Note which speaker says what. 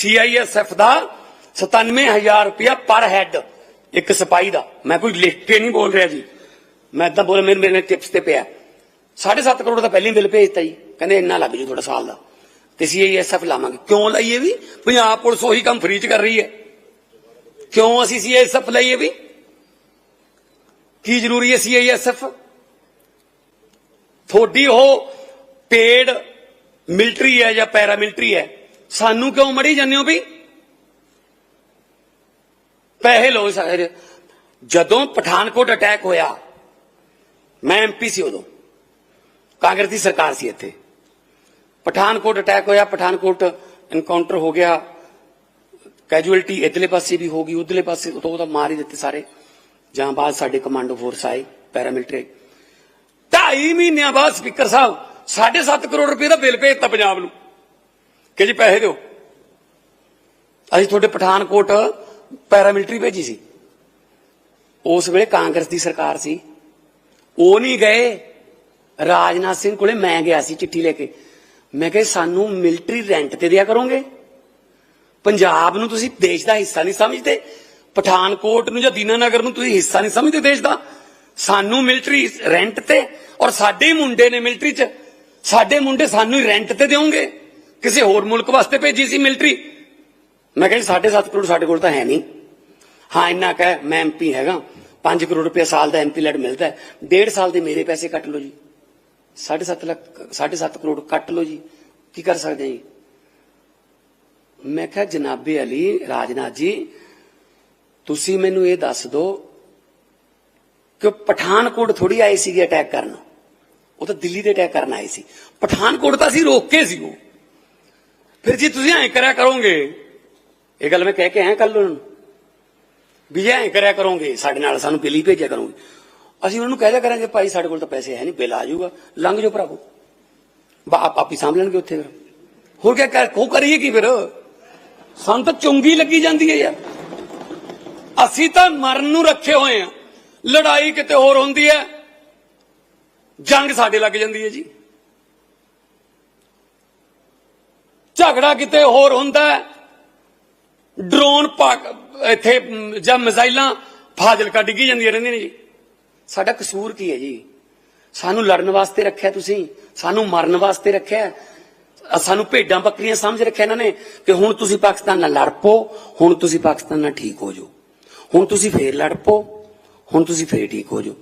Speaker 1: CISF ਦਾ 97000 ਰੁਪਇਆ ਪਰ head ਇੱਕ ਸਿਪਾਹੀ ਦਾ। ਮੈਂ ਕੋਈ ਲਿਖ ਕੇ ਨਹੀਂ ਬੋਲ ਰਿਹਾ ਜੀ। ਮੈਂ ਤਾਂ ਬੋਲ ਮੇਰੇ ਮੇਰੇ ਟਿਪਸ ਤੇ ਪਿਆ। 7.5 ਕਰੋੜ ਦਾ ਪਹਿਲੀ ਹੀ ਬਿੱਲ ਭੇਜਤਾ ਜੀ। ਕਹਿੰਦੇ ਇੰਨਾ ਲੱਗ ਜੂ ਤੁਹਾਡਾ ਸਾਲ ਦਾ। ਤੇ ਸੀਆਈਐਸਐਫ ਲਾਵਾਂਗੇ। ਕਿਉਂ ਲਈਏ ਵੀ? ਪੰਜਾਬ ਪੁਲਿਸ ਉਹੀ ਕੰਮ ਫ੍ਰੀ ਚ ਕਰ ਰਹੀ ਹੈ। ਕਿਉਂ ਅਸੀਂ ਸੀਆਈਐਸਐਫ ਲਈਏ ਵੀ? ਕੀ ਜ਼ਰੂਰੀ ਹੈ ਸੀਆਈਐਸਐਫ ਤੁਹਾਡੀ ਉਹ ਪੇਡ ਮਿਲਟਰੀ ਹੈ ਜਾਂ ਪੈਰਾ ਮਿਲਟਰੀ ਹੈ? ਸਾਨੂੰ ਕਿਉਂ ਮੜੀ ਜਾਂਦੇ ਹੋ ਵੀ? ਪੈਸੇ ਲੋ ਸਾਰੇ ਜਦੋਂ ਪਠਾਨਕੋਟ ਅਟੈਕ ਹੋਇਆ, ਮੈਂ ਐਮਪੀ ਸੀ ਉਦੋਂ। ਕਾਂਗਰਸ ਦੀ ਸਰਕਾਰ ਸੀ ਇੱਥੇ। ਪਠਾਨਕੋਟ ਅਟੈਕ ਹੋਇਆ, ਪਠਾਨਕੋਟ ਐਨਕਾਊਂਟਰ ਹੋ ਗਿਆ। ਕੈਜੂਅਲਟੀ ਇਧਰਲੇ ਪਾਸੇ ਵੀ ਹੋ ਗਈ, ਉਧਰਲੇ ਪਾਸੇ ਤੋਂ ਉਹਦਾ ਮਾਰ ਹੀ ਦਿੱਤੇ ਸਾਰੇ। ਜਾਂ ਬਾਅਦ ਸਾਡੇ ਕਮਾਂਡੋ ਫੋਰਸ ਆਏ ਪੈਰਾਮਿਲਟਰੀ ਢਾਈ ਮਹੀਨਿਆਂ ਬਾਅਦ ਸਪੀਕਰ ਸਾਹਿਬ 7.5 ਕਰੋੜ ਰੁਪਏ ਦਾ ਬਿੱਲ ਭੇਜਤਾ ਪੰਜਾਬ ਨੂੰ। ਕਿ ਜੀ ਪੈਸੇ ਦਿਓ? ਅਸੀਂ ਤੁਹਾਡੇ ਪਠਾਨਕੋਟ ਪੈਰਾਮਿਲਟਰੀ ਭੇਜੀ ਸੀ। ਉਸ ਵੇਲੇ ਕਾਂਗਰਸ ਦੀ ਸਰਕਾਰ ਸੀ। ਉਹ ਨਹੀਂ ਗਏ। ਰਾਜਨਾਥ ਸਿੰਘ ਕੋਲੇ ਮੈਂ ਗਿਆ ਸੀ ਚਿੱਠੀ ਲੈ ਕੇ। ਮੈਂ ਕਿਹਾ, ਸਾਨੂੰ ਮਿਲਟਰੀ ਰੈਂਟ ਤੇ ਦਿਆ ਕਰੋਗੇ? ਪੰਜਾਬ ਨੂੰ ਤੁਸੀਂ ਦੇਸ਼ ਦਾ ਹਿੱਸਾ ਨਹੀਂ ਸਮਝਦੇ। ਪਠਾਨਕੋਟ ਨੂੰ ਜਾਂ ਦੀਨਾਨਗਰ ਨੂੰ ਤੁਸੀਂ ਹਿੱਸਾ ਨਹੀਂ ਸਮਝਦੇ ਦੇਸ਼ ਦਾ। ਸਾਨੂੰ ਮਿਲਟਰੀ ਰੈਂਟ ਤੇ ਔਰ ਸਾਡੇ ਹੀ ਮੁੰਡੇ ਨੇ ਮਿਲਟਰੀ 'ਚ। ਸਾਡੇ ਮੁੰਡੇ ਸਾਨੂੰ ਹੀ ਰੈਂਟ ਤੇ ਦਿਓਗੇ। ਕਿਸੇ ਹੋਰ ਮੁਲਕ ਵਾਸਤੇ ਭੇਜੀ ਸੀ ਮਿਲਟਰੀ? ਮੈਂ ਕਿਹਾ ਜੀ 7.5 ਕਰੋੜ ਸਾਡੇ ਕੋਲ ਤਾਂ ਹੈ ਨਹੀਂ। ਹਾਂ, ਇੰਨਾ ਕਹਿ ਮੈਂ ਐਮਪੀ ਹੈਗਾ। 5 ਕਰੋੜ ਰੁਪਏ ਸਾਲ ਦਾ ਐਮਪੀ ਲੈਟ ਮਿਲਦਾ ਹੈ। ਡੇਢ ਸਾਲ ਦੇ ਮੇਰੇ ਪੈਸੇ ਕੱਟ ਲਓ ਜੀ। 7.5 ਲੱਖ 7.5 ਕਰੋੜ ਕੱਟ ਲਓ ਜੀ। ਕੀ ਕਰ ਸਕਦੇ ਜੀ? ਮੈਂ ਕਿਹਾ, ਜਨਾਬੇ ਅਲੀ, ਰਾਜਨਾਥ ਜੀ, ਤੁਸੀਂ ਮੈਨੂੰ ਇਹ ਦੱਸ ਦਿਓ ਕਿ ਪਠਾਨਕੋਟ ਥੋੜੀ ਆਏ ਸੀਗੇ ਅਟੈਕ ਕਰਨ। ਉਹ ਤਾਂ ਦਿੱਲੀ ਦੇ ਅਟੈਕ ਕਰਨ ਆਏ ਸੀ। ਪਠਾਨਕੋਟ ਤਾਂ ਅਸੀਂ ਰੋਕ ਕੇ ਸੀ ਉਹ। ਫਿਰ ਜੀ ਤੁਸੀਂ ਐਂ ਕਰਿਆ ਕਰੋਗੇ, ਇਹ ਗੱਲ ਮੈਂ ਕਹਿ ਕੇ ਆਇਆ ਕੱਲ ਉਹਨਾਂ ਨੂੰ, ਵੀ ਜੇ ਐਂ ਕਰਿਆ ਕਰੋਗੇ, ਸਾਡੇ ਨਾਲ ਸਾਨੂੰ ਬਿੱਲ ਹੀ ਭੇਜਿਆ ਕਰੋਗੇ। ਅਸੀਂ ਉਹਨਾਂ ਨੂੰ ਕਹਿ ਦਿਆ ਕਰਾਂਗੇ, ਭਾਈ ਸਾਡੇ ਕੋਲ ਤਾਂ ਪੈਸੇ ਹੈ ਨਹੀਂ, ਬਿੱਲ ਆ ਜਾਊਗਾ, ਲੰਘ ਜਾਓ ਭਰਾਵੋ। ਬਾ, ਆਪ ਆਪੀ ਸਾਂਭ ਲੈਣਗੇ ਉੱਥੇ ਫਿਰ। ਹੋਰ ਕੀ ਕਰ ਕੋ ਕਰੀਏ ਕੀ ਫਿਰ? ਸਾਨੂੰ ਤਾਂ ਚੁੰਗੀ ਲੱਗੀ ਜਾਂਦੀ ਹੈ ਯਾਰ। ਅਸੀਂ ਤਾਂ ਮਰਨ ਨੂੰ ਰੱਖੇ ਹੋਏ ਆ ਲੜਾਈ ਕਿਤੇ ਹੋਰ ਹੁੰਦੀ ਹੈ। ਜੰਗ ਸਾਡੇ ਲੱਗ ਜਾਂਦੀ ਹੈ ਜੀ। ਝਗੜਾ ਕਿਤੇ ਹੋਰ ਹੁੰਦਾ ਡਰੋਨ ਪਾਕ ਇੱਥੇ ਜਾਂ ਮਿਜ਼ਾਈਲਾਂ ਫਾਜ਼ਿਲਕਾ ਡਿੱਗੀ ਜਾਂਦੀਆਂ ਰਹਿੰਦੀਆਂ ਨੇ ਜੀ। ਸਾਡਾ ਕਸੂਰ ਕੀ ਹੈ ਜੀ? ਸਾਨੂੰ ਲੜਨ ਵਾਸਤੇ ਰੱਖਿਆ ਤੁਸੀਂ, ਸਾਨੂੰ ਮਰਨ ਵਾਸਤੇ ਰੱਖਿਆ। ਸਾਨੂੰ ਭੇਡਾਂ ਬੱਕਰੀਆਂ ਸਮਝ ਰੱਖਿਆ ਇਹਨਾਂ ਨੇ ਕਿ ਹੁਣ ਤੁਸੀਂ ਪਾਕਿਸਤਾਨ ਨਾਲ ਲੜ ਪੋ ਹੁਣ ਤੁਸੀਂ ਪਾਕਿਸਤਾਨ ਨਾਲ ਠੀਕ ਹੋ ਜਾਓ। ਹੁਣ ਤੁਸੀਂ ਫੇਰ ਲੜ ਪੋ ਹੁਣ ਤੁਸੀਂ ਫੇਰ ਠੀਕ ਹੋ ਜਾਓ।